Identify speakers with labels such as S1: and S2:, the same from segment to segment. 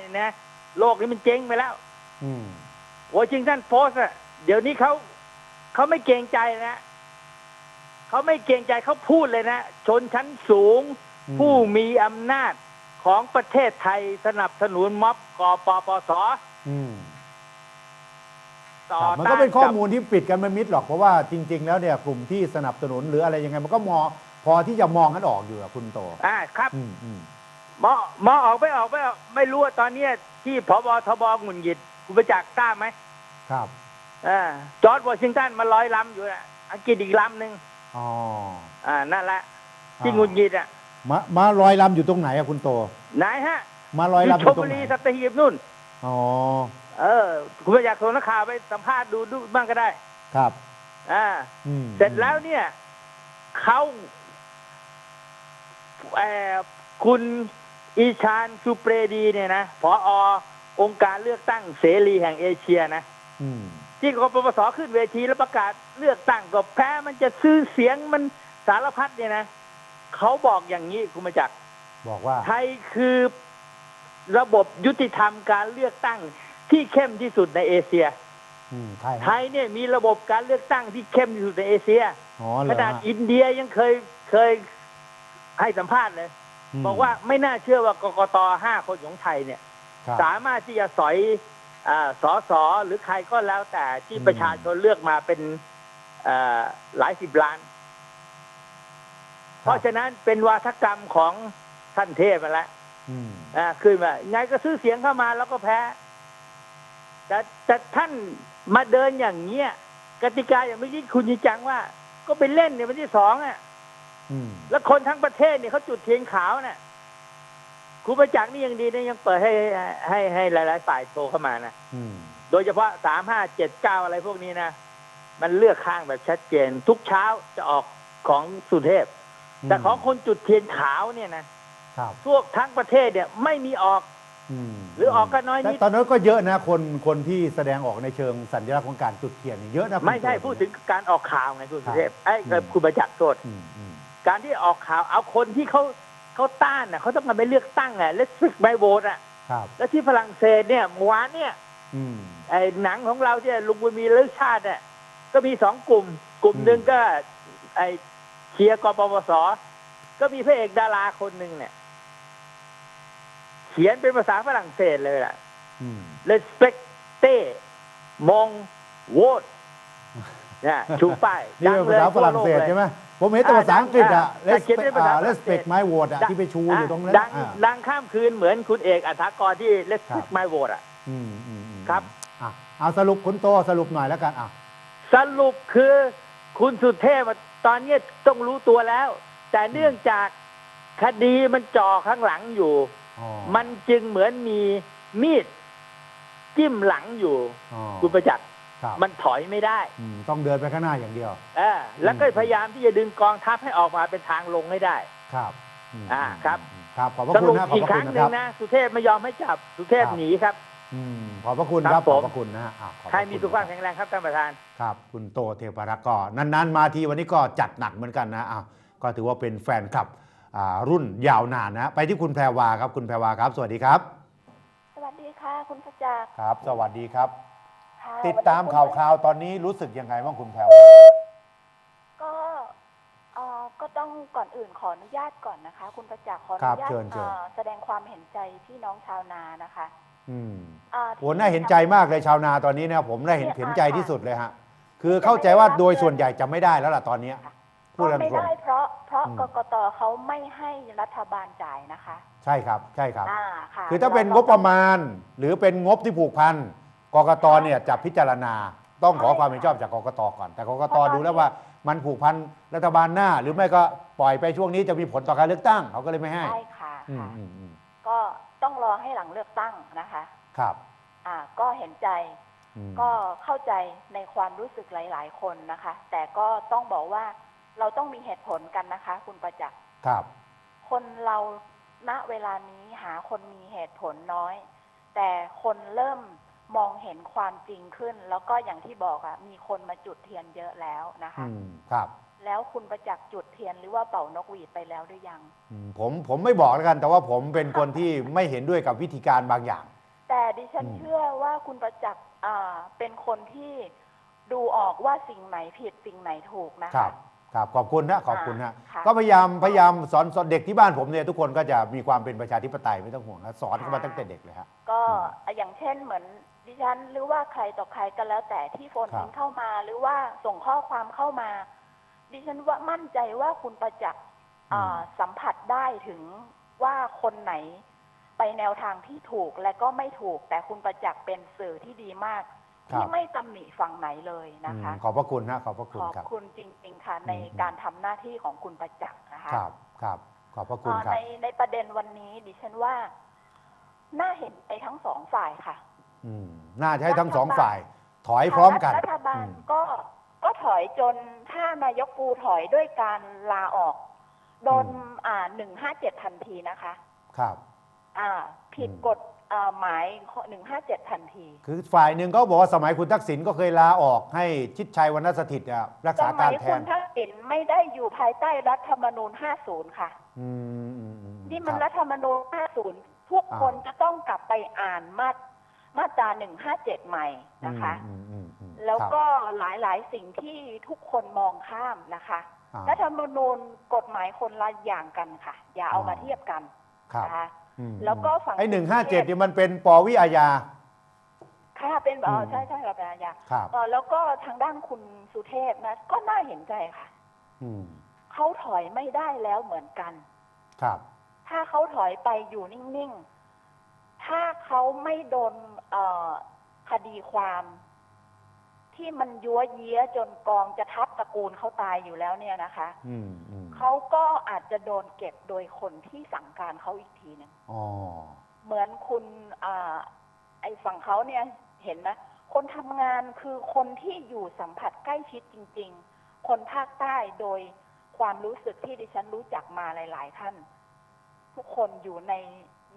S1: เนี่ยนะโลกนี้มันเจ๊งไปแล้ว
S2: อืม
S1: วอชิงตันโพสต์อะเดี๋ยวนี้เขาเขาไม่เกรงใจนะเขาไม่เกรงใจเขาพูดเลยนะ ชนชั้นสูง
S2: อืม
S1: ผู้มีอำนาจของประเทศไทยสนับสนุนม็อบกปปส
S2: อืม
S1: ต่อ
S2: ครับมัน
S1: ต้า
S2: ก็เป็นข้อ
S1: กับ
S2: มูลที่ปิดกันไม่มิดหรอกเพราะว่าจริง ๆ แล้วเนี่ยกลุ่มที่สนับสนุนหรืออะไรยังไง มันก็มองพอที่จะมองกันออกอยู่อะคุณโต
S1: อ่าครับ
S2: อืมอืม
S1: หมอหมอออกไม่ออกไม่ออกไม่รู้ว่าตอนเนี้ยที่พบทบหงุนหงิดคุณประจักษ์ทราบไหม
S2: ครับ
S1: อ่าจอร์ดวอชิงตันมาร้อยลำอยู่นะอังกฤษอีกลำหนึ่ง
S2: อ๋อ
S1: อ่านั่นแหละที่
S2: อ่า
S1: หงุนหงิดอะ
S2: มามาลอยลำอยู่ตรงไหนอะคุณโต
S1: ไหนฮะ
S2: มาลอย
S1: อยู่
S2: ลำอ
S1: ชล
S2: ยู่ตร
S1: บุ
S2: งไหน
S1: รีสัตหีบนู่น
S2: อ๋อ
S1: เออ คุณประจักษ์ส่งนักข่าวไปสัมภาษณ์ดูดูบ้างก็ได้
S2: ครับ
S1: อ่า
S2: อืม
S1: เสร็จแล้วเนี่ยเขาเอ่อคุณ อีชานซูเปรดีเนี่ยนะผอองค์การเลือกตั้งเสรีแห่งเอเชียนะ
S2: อืม
S1: ที่กปปสขึ้นเวทีแล้วประกาศเลือกตั้งก็แพ้มันจะซื้อเสียงมันสารพัดเนี่ยนะเขาบอกอย่างนี้คุณมาจากร
S2: บอกว่า
S1: ไทยคือระบบยุติธรรมการเลือกตั้งที่เข้มที่สุดในเอเชีย
S2: อืมใช่
S1: ไทยเนี่ยมีระบบการเลือกตั้งที่เข้มที่สุดในเอเชีย
S2: อ๋อเหร
S1: ข
S2: อ
S1: นาด
S2: ฮะ
S1: อินเดียยังเคยเคยให้สัมภาษณ์เลย
S2: ม
S1: บอกว่าไม่น่าเชื่อว่ากกตห้าคนของไทยเนี่ย
S2: ครับ
S1: สามารถที่จะสอยอาสอสอหรือใครก็แล้วแต่ที่
S2: อืม
S1: ประชาชนเลือกมาเป็นเอ่อหลายสิบล้าน เพราะฉะนั้นเป็นวาทกรรมของท่านเทพมาแล้ว
S2: อืม
S1: อ่าขึ้นมาไงก็ซื้อเสียงเข้ามาแล้วก็แพ้แต่แต่ท่านมาเดินอย่างเงี้ยกติกาอย่างเมื่อกี้คุณยิงจังว่า ก็ไปเล่นเนี่ยวันที่สองอะ
S2: อืม
S1: แล้วคนทั้งประเทศเนี่ยเขาจุดเทียนขาวน่ะครูประจักษ์นี่ยังดีนะยังเปิดให้ให้ให้หลาย ๆ ฝ่ายโทรเข้ามานะ
S2: อืม
S1: โดยเฉพาะสามห้าเจ็ดเก้าอะไรพวกนี้นะมันเลือกข้างแบบชัดเจน ทุกเช้าจะออกของสุเทพ แต่ของคนจุดเทียนขาวเนี่ยนะครับทั่วทั้งประเทศเนี่ยไม่มีออก
S2: อืม
S1: หรือออกก็น้อยนิด
S2: แต่ตอนนั้นก็เยอะนะคนคนที่แสดงออกในเชิงสัญลักษณ์ของการจุดเทียนนี่เยอะนะคุณ
S1: ไม่ใช่
S2: โต
S1: พูดถึงการออกข่าวไงคุณ
S2: ครั
S1: สุ
S2: บ
S1: เทพไอ้ย
S2: อืม
S1: คุณประจักษ์โทษ
S2: อืมอืม
S1: การที่ออกข่าวเอาคนที่เขาเขาต้านน่ะเขาต้องการไปเลือกตั้งอะเลสฟิกไบโวตอะ
S2: ครับ
S1: แล้วที่ฝรั่งเศสเนี่ยเมื่อวานเนี่ย
S2: อืม
S1: ไอ้หนังของเราที่ลุงบุญมีเลือกชาติเนี่ยก็มีสองกลุ่ม กลุ่มหนึ่งก็ ไอ้เชียร์กปปสก็มีพระเอกดาราคนหนึ่งเนี่ย เขียนเป็นภาษาฝรั่งเศสเลยล่ะ
S2: อืม
S1: respecte มองโวต เนี่ยชูป้าย
S2: นี่เป็นภาษาฝรั่งเศสใช่ไหมผมเห็นแต่ภาษาอังกฤษอะ
S1: อ่าเขียนเป็นภาษาฝรั่งเศส
S2: respect my vote อะที่ไปชูอยู่ตรงนั้น
S1: ดัง
S2: อ่า
S1: ดังข้ามคืนเหมือนคุณเอกอัฐากรที่ respect my vote อะ
S2: อืมอืมอืม
S1: ครับ
S2: อะเอาสรุปคุณโตสรุปหน่อยแล้วกันอะ
S1: สรุปคือคุณสุเทพอะตอนนี้ต้องรู้ตัวแล้ว แต่เนื่องจากคดีมันจ่อข้างหลังอยู่
S2: อ๋อ
S1: มันจึงเหมือนมีมีดจิ้มหลังอยู่
S2: อ๋อ
S1: คุณประจักษ์
S2: ครับ
S1: มันถอยไม่ได้
S2: อืมต้องเดินไปข้างหน้าอย่างเดียว
S1: เออแล้วก็
S2: อืม
S1: พยายามที่จะดึงกองทัพให้ออกมาเป็นทางลงให้ได้
S2: ครับม
S1: อ่าครับ
S2: ครับ ขอบพระ
S1: ส
S2: คุ
S1: รุ
S2: ณ
S1: ป
S2: นะขอบ
S1: อีก
S2: พระ
S1: ค
S2: คุ
S1: รั้
S2: ณ
S1: ง
S2: นะ
S1: ห
S2: ค
S1: นึ่
S2: รั
S1: ง
S2: บ
S1: นะ สุเทพไม่ยอมให้จับ สุเทพ
S2: ครับ
S1: หนีครับ
S2: อืมขอบพระคุณ
S1: ค
S2: ค
S1: รั
S2: รั
S1: บบผม
S2: ขอบพระคุณนะฮะอะขอบพระ
S1: ใครมี
S2: ณ
S1: สุขภาพแข็งแรงครับท่านประธาน
S2: ครับ คุณโตเทพรักษ์ก็นานๆมาทีวันนี้ก็จัดหนักเหมือนกันนะอ้าวก็ถือว่าเป็นแฟนคลับอ่ารุ่นยาวนานนะ ไปที่คุณแพรวาครับ คุณแพรวาครับ สวัสดีครับ
S3: สวัสดีค่ะ คุณประจักษ์
S2: ครับ สวัสดีครับ
S3: ค่ะ
S2: ติดตาม
S3: วันนี้
S2: ข่าว
S3: คุณ
S2: คราวตอนนี้รู้สึกยังไงบ้างคุณแพรวา
S3: ก็เอ่อก็ต้องก่อนอื่นขออนุญาตก่อนนะคะ คุณประจักษ์ขออ
S2: ครั
S3: นุ
S2: บ
S3: ญาต
S2: เชิญเชิญ
S3: เอ่อแสดงความเห็นใจพี่น้องชาวนานะคะ
S2: อืม
S3: อ่า
S2: โหน่าเห็นใจมากเลยชาวนาตอนนี้นะผมน่าเห็นเห็นใจที่สุดเลยฮะ คือเข้าใจว่าโดยส่วนใหญ่จะไม่ได้แล้วล่ะตอนนี้พู
S3: ก็
S2: ดกัน
S3: ไม่
S2: ตรง
S3: ได้เพราะเพราะ
S2: อืม
S3: กกตเขาไม่ให้รัฐบาลจ่ายนะคะ
S2: ใช่ครับ ใช่ครับ
S3: อ่าค่ะ
S2: คือถ้าเป็นงบประมาณหรือเป็นงบที่ผูกพัน กกตเนี่ยจะพิจารณาต้องขอความเห็นชอบจากกกตก่อน แต่กกตดูแล้วว่ามันผูกพันรัฐบาลหน้า หรือไม่ก็ปล่อยไปช่วงนี้จะมีผลต่อการเลือกตั้งเขาก็เลยไม่ให้
S3: ใช่ค่ะ
S2: อืม
S3: ค่ะ
S2: อืมอืม
S3: ก็ต้องรอให้หลังเลือกตั้งนะคะ
S2: ครับ
S3: อ่า ก็เห็นใจ
S2: อืม
S3: ก็เข้าใจในความรู้สึกหลาย ๆ คนนะคะ แต่ก็ต้องบอกว่าเราต้องมีเหตุผลกันนะคะ คุณประจักษ์
S2: ครับ
S3: คนเราณเวลานี้หาคนมีเหตุผลน้อย แต่คนเริ่ม มองเห็นความจริงขึ้น แล้วก็อย่างที่บอกอะมีคนมาจุดเทียนเยอะแล้วนะคะ
S2: อืมครับ
S3: แล้วคุณประจักษ์จุดเทียนหรือว่าเป่านกหวีดไปแล้วหรือยัง
S2: อืมผมผมไม่บอกแล้วกัน แต่ว่าผมเป็นคนที่ไม่เห็นด้วยกับวิธีการบางอย่าง
S3: แต่ดิฉัน
S2: อืม
S3: เชื่อว่าคุณประจักษ์อ่าเป็นคนที่ดูออกว่าสิ่งไหนผิดสิ่งไหนถูกนะ
S2: ครั
S3: คะ
S2: บครับขอบคุณนะขอบคุณนะ
S3: ค่ะ
S2: ก็พยายามพยายามสอนสอนเด็กที่บ้านผมเนี่ยทุกคนก็จะมีความเป็นประชาธิปไตยไม่ต้องห่วงนะสอนเขามาตั้งแต่เด็กเลยฮะ
S3: ก็
S2: อืม
S3: อย่างเช่นเหมือน ดิฉันหรือว่าใครต่อใครก็แล้วแต่ที่โฟน
S2: ครับ
S3: อินเข้ามา หรือว่าส่งข้อความเข้ามา ดิฉันว่ามั่นใจว่าคุณประจักษ์อ่าสัมผัสได้ถึงว่าคนไหนไปแนวทางที่ถูกและก็ไม่ถูก แต่คุณประจักษ์เป็นสื่อที่ดีมาก
S2: ครับ
S3: ที่ไม่ตำหนิฝั่งไหนเลยนะคะ
S2: อืมขอบพระคุณนะขอบพระ
S3: ข
S2: คุณ
S3: อบ
S2: ครับ
S3: คุณจริง ๆ ค่ะ ใน
S2: อืม
S3: การทำหน้าที่ของคุณประจักษ์นะคะ
S2: ครับครับขอบพระคุณ
S3: เอ่อ
S2: ครับ
S3: ในในประเด็นวันนี้ดิฉันว่า น่าเห็นไปทั้งสองฝ่ายค่ะ
S2: อืมน่าจะให้ทั้งสองฝ่ายถอยพร้อมกัน
S3: รัฐบาล
S2: อืม
S3: ก็ก็ถอยจนถ้านายกปูถอยด้วยการลาออก โดน
S2: อืม
S3: อ่าหนึ่งห้าเจ็ดทันทีนะคะ
S2: ครับ
S3: อ่า ผิด
S2: อืม
S3: กฎอ่าหมายหนึ่งห้าเจ็ดทันที
S2: คือฝ่ายหนึ่งก็บอกว่าสมัยคุณทักษิณก็เคยลาออกให้ชิดชัยวรรณสถิตย์อะรัก
S3: ส
S2: ษา
S3: มั
S2: การ
S3: ย
S2: แท
S3: คุ
S2: น
S3: ณทักษิณไม่ได้อยู่ภายใต้รัฐธรรมนูญ50ค่ะ
S2: อืมอืมอืม
S3: นี่มัน
S2: ค
S3: รั
S2: รับ
S3: ฐธรรมนูญ 50 ทุก
S2: อ่า
S3: คนจะต้องกลับไปอ่านมาตร มาตรา157ใหม่นะคะ
S2: อืมอืมอืม
S3: แล้ว
S2: ครับ
S3: ก็หลายๆ สิ่งที่ทุกคนมองข้ามนะคะ
S2: อ่า
S3: รัฐธรรมนูญกฎหมายคนละอย่างกันค่ะ อย่าเอา
S2: อ๋อ
S3: มาเทียบกัน
S2: ครับ
S3: นะคะ
S2: อืม
S3: แล้วก็ฝั่ง
S2: ไอ้หนึ่ง
S3: กรุ
S2: ห้าง
S3: เท
S2: เจ็ด
S3: พ
S2: เนี่ยมันเป็นปวิอาญา
S3: ค่ะเป็นแบบ
S2: อืม
S3: ใช่ใช่ค่ะเป็นอาญา
S2: ครับ
S3: เออแล้วก็ทางด้านคุณสุเทพนะ ก็น่าเห็นใจค่ะ
S2: อืม
S3: เขาถอยไม่ได้แล้วเหมือนกัน
S2: ครับ
S3: ถ้าเขาถอยไปอยู่นิ่ง ๆ ถ้าเขาไม่โดนเอ่อ คดีความที่มันยัวเยี้ยจนกองจะทับตระกูลเขาตายอยู่แล้วเนี่ยนะคะ
S2: อืมอืม
S3: เขาก็อาจจะโดนเก็บโดยคนที่สั่งการเขาอีกทีหนึง
S2: อ๋อ
S3: เหมือนคุณอ่าไอ้ฝั่งเขาเนี่ยเห็นไหมคนทำงานคือคนที่อยู่สัมผัสใกล้ชิดจริง ๆ คนภาคใต้โดยความรู้สึกที่ดิฉันรู้จักมาหลาย ๆ ท่าน ทุกคนอยู่ใน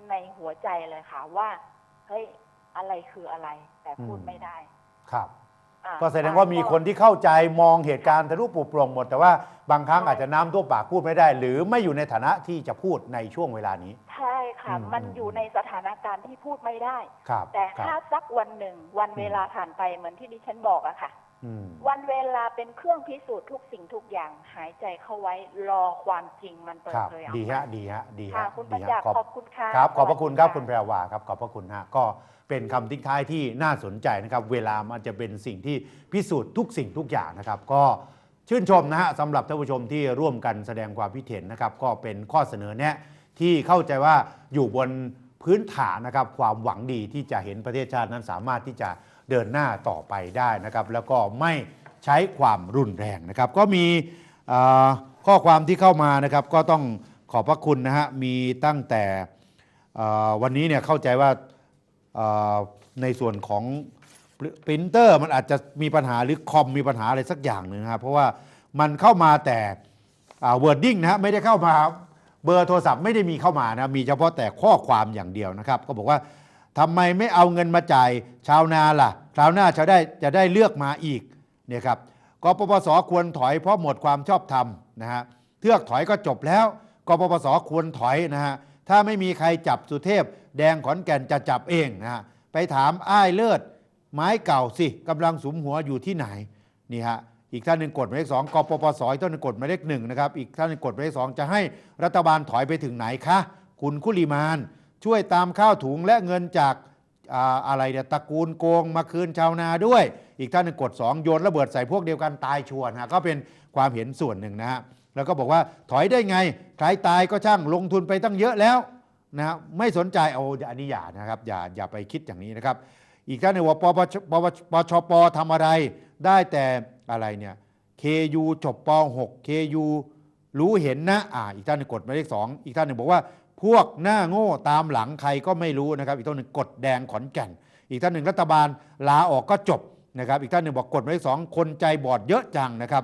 S3: ในหัวใจเลยค่ะว่า เฮ้ย อะไรคืออะไร แต่พูด
S2: อืม
S3: ไม่ได้
S2: ครับ
S3: อ่า
S2: ก็แสดงว่ามีคนที่เข้าใจมองเหตุการณ์ทะลุปลุกปลงหมด แต่ว่าบางครั้ง
S3: ใช่
S2: อาจจะน้ำท่วมปากพูดไม่ได้ หรือไม่อยู่ในฐานะที่จะพูดในช่วงเวลานี้
S3: ใช่ค่ะ
S2: อืม
S3: มัน
S2: อืม
S3: อยู่ในสถานการณ์ที่พูดไม่ได้
S2: ครับ
S3: แต่
S2: ครั
S3: ถ้า
S2: บ
S3: สักวันหนึ่งวัน
S2: อืม
S3: เวลาผ่านไปเหมือนที่ดิฉันบอกอะค่ะ
S2: อืม
S3: วันเวลาเป็นเครื่องพิสูจน์ทุกสิ่งทุกอย่างหายใจเข้าไว้รอความจริงมันเปิ
S2: ค
S3: ด
S2: รับ
S3: เผยออก
S2: ดี
S3: มา
S2: ฮะดีฮะดี
S3: ค่ะ
S2: ฮะ
S3: คุณป
S2: ดี
S3: ระ
S2: ฮะ
S3: จักษ์
S2: ขอบ
S3: ขอบคุณค่ะ
S2: ครับ ขอบพระ
S3: สวัสดี
S2: คุณครับะคุณแพรวาครับขอบพระคุณฮะก็เป็นคำทิ้งท้ายที่น่าสนใจนะครับ เวลามันจะเป็นสิ่งที่พิสูจน์ทุกสิ่งทุกอย่างนะครับ ก็ชื่นชมนะฮะสำหรับท่านผู้ชมที่ร่วมกันแสดงความคิดเห็นนะครับ ก็เป็นข้อเสนอแนะที่เข้าใจว่าอยู่บนพื้นฐานนะครับความหวังดีที่จะเห็นประเทศชาตินั้นสามารถที่จะ เดินหน้าต่อไปได้นะครับ แล้วก็ไม่ใช้ความรุนแรงนะครับ ก็มีข้อความที่เข้ามานะครับ ก็ต้องขอบพระคุณนะฮะมีตั้งแต่วันนี้เนี่ยเข้าใจว่าในส่วนของปรินเตอร์มันอาจจะมีปัญหาหรือคอมมีปัญหาอะไรสักอย่างหนึ่งนะครับเพราะว่ามันเข้ามาแต่เวิร์ดดิ้งนะฮะไม่ได้เข้ามาเบอร์โทรศัพท์ไม่ได้มีเข้ามานะมีเฉพาะแต่ข้อความอย่างเดียวนะครับ ก็บอกว่า ทำไมไม่เอาเงินมาจ่ายชาวนาล่ะ คราวหน้าจะได้จะได้เลือกมาอีกเนี่ยครับกปปสควรถอยเพราะหมดความชอบธรรมนะฮะเทือกถอยก็จบแล้วกปปสควรถอยนะฮะถ้าไม่มีใครจับสุเทพ แดงขอนแก่นจะจับเองนะฮะไปถามอ้ายเลิศไม้เก่าสิกำลังสุมหัวอยู่ที่ไหนนี่ฮะอีกท่านหนึ่งกดหมายเลขสองกปปสอีกท่านหนึ่งกดหมายเลขหนึ่งนะครับอีกท่านหนึ่งกดหมายเลขสองจะให้รัฐบาลถอยไปถึงไหนคะคุณคุลิมาน ช่วยตามข้าวถุงและเงินจากอะไรเนี่ยตระกูลโกงมาคืนชาวนาด้วย อีกท่านหนึ่งกด 2 โยนระเบิดใส่พวกเดียวกันตายชวนฮะก็เป็นความเห็นส่วนหนึ่งนะฮะแล้วก็บอกว่าถอยได้ไงใครตายก็ช่างลงทุนไปตั้งเยอะแล้วนะฮะไม่สนใจเอาอันนี้อย่านะครับอย่าอย่าไปคิดอย่างนี้นะครับ อีกท่านหนึงว่าปปชปปชปทำอะไร ได้แต่อะไรเนี่ย KU จบป .6 KU รู้เห็นนะอ่าอีกท่านหนึงกดหมายเลขสองอีกท่านหนึ่งบอกว่า พวกหน้าโง่ตามหลังใครก็ไม่รู้นะครับ อีกท่านหนึ่งกดแดงขอนแก่น อีกท่านหนึ่งรัฐบาลลาออกก็จบนะครับ อีกท่านหนึ่งบอกกดหมายเลขสองคนใจบอดเยอะจังนะครับ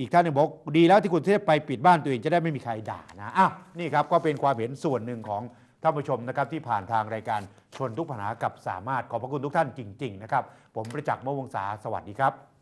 S2: อีกท่านหนึ่งบอกดีแล้วที่คุณเทพไปปิดบ้านตัวเองจะได้ไม่มีใครด่านะอ้าวนี่ครับก็เป็นความเห็นส่วนหนึ่งของท่านผู้ชมนะครับที่ผ่านทางรายการชนทุกปัญหากับสามารถขอบพระคุณทุกท่านจริง ๆ นะครับ ผมประจักษ์มวงศาสวัสดีครับ